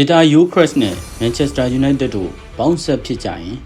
Victor Yokres နဲ့ Manchester United တို့ပေါင်းဆက်ဖြစ်ကြရင်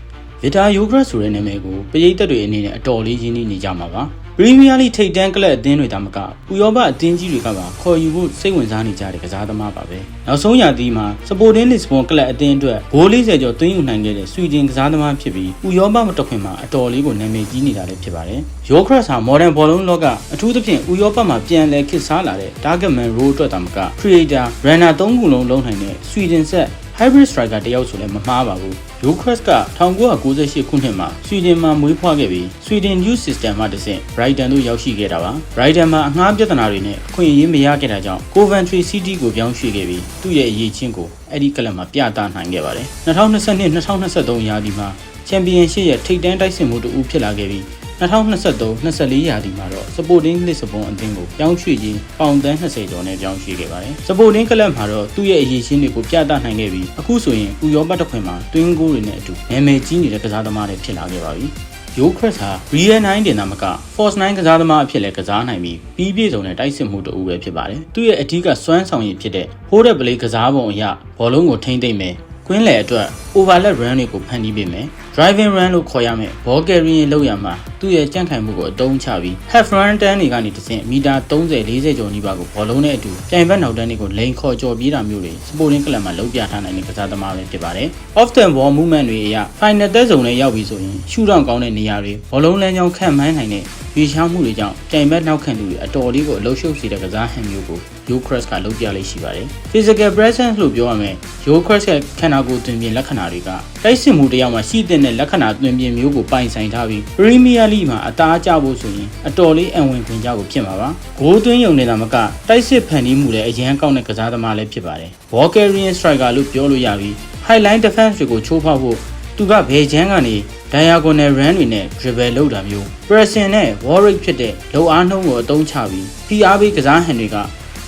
Victor Yokres ဆိုတဲ့နာမည်ကိုပရိသတ်တွေအနေနဲ့အတော်လေးရင်းနှီးနေကြမှာပါပရီးမီးယားလိထိပ်တန်းကလပ်အသင်းတွေဒါမကဥရောပအသင်းကြီးတွေကပါခေါ်ယူဖို့စိတ်ဝင်စားနေကြတဲ့ကစားသမားပါပဲနောက်ဆုံးရာသီမှာစပိုတင်းလစ်စဘွန်ကလပ်အသင်းအတွက်ဂိုး40ကျော်သွင်းယူနိုင်ခဲ့တဲ့ဆွီဒင်ကစားသမားဖြစ်ပြီးဥရောပမတခွင်မှာအတော်လေးကိုနာမည်ကြီးနေတာလည်းဖြစ်ပါတယ်ယောခရက်ဟာမော်ဒန်ဘောလုံးလောကအထူးသဖြင့်ဥရောပမှာပြန်လည်ခေတ်စားလာတဲ့ target man role အတွက်ဒါမက creator runner ၃ခုလုံးလုံးနိုင်တဲ့ဆွီဒင်ဆက် hybrid striker တယောက်ဆိုလည်းမမှားပါဘူး။ Yokres က1998ခုနှစ်မှာဆွီဒင်မှာမွေးဖွားခဲ့ပြီး Sweden Youth System မှတဆင့် Brighton သို့ရောက်ရှိခဲ့တာပါ။ Brighton မှာအငှားပြဿနာတွေနဲ့အခွင့်အရေးမရခဲ့တာကြောင့် Coventry City ကိုပြောင်းရွှေ့ခဲ့ပြီးသူ့ရဲ့အရေးချင်းကိုအဲ့ဒီကလပ်မှာပြသနိုင်ခဲ့ပါတယ်။2022-2023ရာသီမှာ Championship ရဲ့ထိပ်တန်းတိုက်စစ်မှုတူဖြစ်လာခဲ့ပြီး 2023-24ရာသီမှာတော့ Sporting Lisbon အသင်းကိုပြောင်းရွှေ့ခြင်းပေါင်တန်း20ကျော်နဲ့ပြောင်းရွှေ့ခဲ့ပါတယ်။ Sporting ကလပ်မှာတော့သူ့ရဲ့အရေးရှင်းတွေကိုပြသနိုင်ခဲ့ပြီးအခုဆိုရင်ဥရောပတစ်ခွင်မှာတွင်းကိုတွေနဲ့အတူနာမည်ကြီးနေတဲ့ကစားသမားတွေဖြစ်လာခဲ့ပါပြီ။ Yo Chris ဟာ Real 9တင်တာမက Force 9ကစားသမားအဖြစ်လည်းကစားနိုင်ပြီးပြီးပြည့်စုံတဲ့တိုက်စစ်မှုတူပဲဖြစ်ပါတယ်။သူ့ရဲ့အထူးကစွမ်းဆောင်ရည်ဖြစ်တဲ့ Hold up play ကစားပုံအရဘောလုံးကိုထိမ့်သိမ့်မယ်။ကွင်းလယ်အတွက် overlap run တွေကိုဖန်တီးပေးမယ် driving run လို့ခေါ်ရမယ် ball carrying လုပ်ရမှာသူ့ရဲ့ကြန့်ခိုင်မှုကိုအသုံးချပြီး half run တန်းတွေကနေတဆင့်မီတာ30 40ကျော်နီးပါးကိုဘောလုံးနဲ့အတူပြိုင်ဘက်နောက်တန်းတွေကိုလိန်ခေါ်ကျော်ပြေးတာမျိုးတွေ sporting club မှာလုပ်ပြထားနိုင်တဲ့ကစားသမားပဲဖြစ်ပါတယ် off the ball movement တွေအရ final သက်စုံနဲ့ရောက်ပြီဆိုရင်ရှူတောင်ကောင်းတဲ့နေရာတွေဘောလုံးလမ်းကြောင်းခန့်မှန်းနိုင်တဲ့ရေရှားမှုတွေကြောင့်ပြိုင်ဘက်နောက်ခံသူတွေအတော်လေးကိုအလုံးရှုပ်စေတဲ့ကစားဟန်မျိုးကို Yokres ကလုပ်ပြလေးရှိပါတယ် physical presence လို့ပြောရမယ် Yokres ရဲ့ခန္ဓာကိုယ်တွင်ပြင်လက္ခဏာတွေကတိုက်စစ်မှုတစ်ယောက်မှာရှိတဲ့လက္ခဏာတွင်ပြင်မျိုးကိုပိုင်ဆိုင်ထားပြီး Premier League မှာအသားကျဖို့ဆိုရင်အတော်လေးအံဝင်ခွင်ကြဖို့ဖြစ်မှာပါဂိုးသွင်းရုံနေတာမကတိုက်စစ်ဖန်တီးမှုလည်းအရန်ကောင်းတဲ့ကစားသမားလည်းဖြစ်ပါတယ် Bulgarian striker လို့ပြောလို့ရပြီး highline defense တွေကိုချိုးဖောက်ဖို့သူကဘယ်ချမ်းကနေ diagonal run တွေနဲ့ dribble လုပ်တာမျိုး pressing နဲ့ wall rate ဖြစ်တဲ့လောအားနှုံးကိုအသုံးချပြီး PR ဘေးကစားဟန်တွေက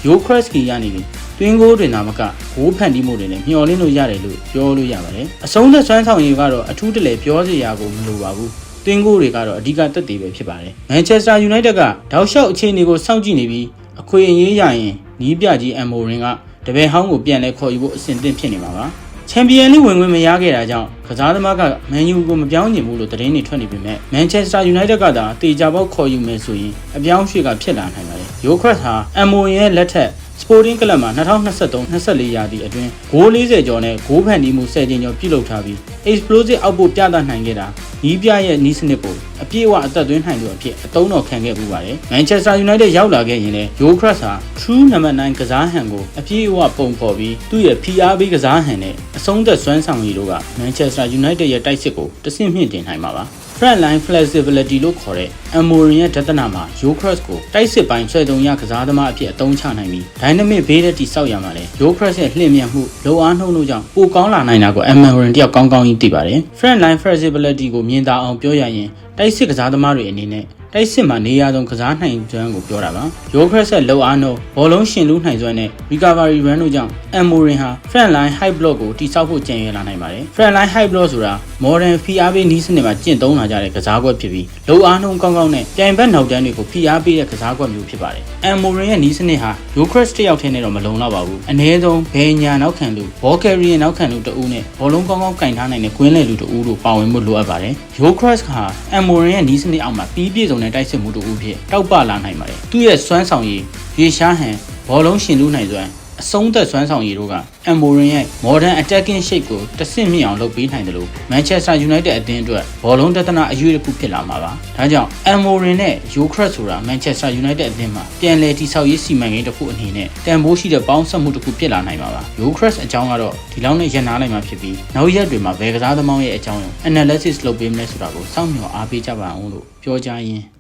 Yokreski ရနေပြီး တွင်းကိုတွေနာမကဂိုးဖန်တီးမှုတွေနဲ့မျှော်လင့်လို့ရတယ်လို့ပြောလို့ရပါတယ်အဆုံးသက်ဆွမ်းဆောင်ရည်ကတော့အထူးတလဲပြောစရာကိုမလိုပါဘူးတွင်းကိုတွေကတော့အဓိကတက်တည်ပဲဖြစ်ပါတယ်မန်ချက်စတာယူနိုက်တက်ကတောက်လျှောက်အခြေအနေကိုစောင့်ကြည့်နေပြီးအခွင့်အရေးရရင်နီးပြကြီးအမ်မိုရင်ကတပည့်ဟောင်းကိုပြန်လဲခေါ်ယူဖို့အဆင်သင့်ဖြစ်နေမှာပါချန်ပီယံလိဝင်ဝင်မရခဲ့တာကြောင့်ကစားသမားကမန်ယူကိုမပြောင်းချင်ဘူးလို့သတင်းတွေထွက်နေပေမဲ့မန်ချက်စတာယူနိုက်တက်ကသာတေချာပေါက်ခေါ်ယူမယ်ဆိုရင်အပြောင်းရွှေ့ကဖြစ်လာနိုင်ပါတယ်ယိုခရက်ဟာအမ်မိုရဲ့လက်ထက် Sporting Club မှာ2023-24ရာသီအတွင်းဂိုး40ကျော်နဲ့ဂိုးဖန်တီးမှု10ကျင်းကျော်ပြုလုပ်ထားပြီး explosive output ပြသနိုင်ခဲ့တာနီးပြရဲ့နီးစနစ်ကိုအပြည့်အဝအသက်သွင်းနိုင်သူအဖြစ်အသုံးတော်ခံခဲ့ပူပါတယ်။ Manchester United ရောက်လာခဲ့ရင်လည်း Yokres ဟာ True number 9ကစားဟန်ကိုအပြည့်အဝပုံဖော်ပြီးသူ့ရဲ့ PR ကစားဟန်နဲ့အဆုံးသက်စွမ်းဆောင်ရည်တို့က Manchester United ရဲ့တိုက်စစ်ကိုတဆင့်မြင့်တင်နိုင်မှာပါ။ front line flexibility လို့ခေါ်တဲ့ Amorin ရဲ့ဒသနာမှာ Yokres ကိုတိုက်စစ်ပိုင်းဆွဲသုံးရကစားသမားအဖြစ်အသုံးချနိုင်ပြီး dynamic ဘေးတဲ့တိစောက်ရမှာလဲ Yokres ရဲ့လှည့်မြတ်မှုလောအားနှုံးတို့ကြောင့်ပိုကောင်းလာနိုင်တာကို Amorin တယောက်ကောင်းကောင်းကြီးသိပါတယ် front line flexibility ကိုမြင်သာအောင်ပြောရရင်တိုက်စစ်ကစားသမားတွေအနေနဲ့ တိုက်စစ်မှာနေရာဆုံးကစားနိုင်စွမ်းကိုပြောတာပါ။ Yokres ရဲ့လောအားနှုံးဘောလုံးရှင်လူးနိုင်စွမ်းနဲ့ recovery run တို့ကြောင့် Amorin ဟာ front line high block ကိုတိစောက်ဖို့ကြံရွယ်လာနိုင်ပါတယ်။ front line high block ဆိုတာ modern ဖိအားပေးနည်းစနစ်မှာကျင့်သုံးလာကြတဲ့ကစားကွက်ဖြစ်ပြီးလောအားနှုံးကောင်းကောင်းနဲ့ပြိုင်ဘက်နောက်တန်းတွေကိုဖိအားပေးတဲ့ကစားကွက်မျိုးဖြစ်ပါတယ်။ Amorin ရဲ့နည်းစနစ်ဟာ Yokres တယောက်တည်းနဲ့တော့မလုံလောက်ပါဘူး။အနည်းဆုံးဘယ်ညာနောက်ခံလူ Bulgarian ရဲ့နောက်ခံလူတဦးနဲ့ဘောလုံးကောင်းကောင်းကင်ထားနိုင်တဲ့ကွင်းလယ်လူတဦးတို့ပါဝင်မှုလိုအပ်ပါတယ်။ Yokres ဟာ Amorin ရဲ့နည်းစနစ်အောက်မှာပြီးပြည့်စုံတဲ့တိုက်စစ်မှုတဦးဖြစ်တောက်ပလာနိုင်ပါတယ်။သူ့ရဲ့စွမ်းဆောင်ရည်ရေရှားဟန်ဘောလုံးရှင်လူးနိုင်စွမ်းအဆုံးသက်စွမ်းဆောင်ရည်တို့က Amorin ရဲ့ modern attacking shape ကိုတဆင့်မြင့်အောင်လုပ်ပေးနိုင်တယ်လို့ Manchester United အသင်းအတွက်ဘောလုံးတသနာအရွေးတစ်ခုဖြစ်လာမှာပါ။ဒါကြောင့် Amorin နဲ့ Yokres ဆိုတာ Manchester United အသင်းမှာပြန်လည်တည်ဆောက်ရေးစီမံကိန်းတစ်ခုအနေနဲ့တန်ဖိုးရှိတဲ့ပေါင်းစပ်မှုတစ်ခုဖြစ်လာနိုင်မှာပါ။ Yokres အကြောင်းကတော့ဒီလောက်နဲ့ရပ်နားလိုက်မှာဖြစ်ပြီးနောက်ရက်တွေမှာဘယ်ကစားသမားရဲ့အကြောင်းကို analysis လုပ်ပေးမလဲဆိုတာကိုစောင့်မျှော်အားပေးကြပါအောင်လို့ပြောကြရင်း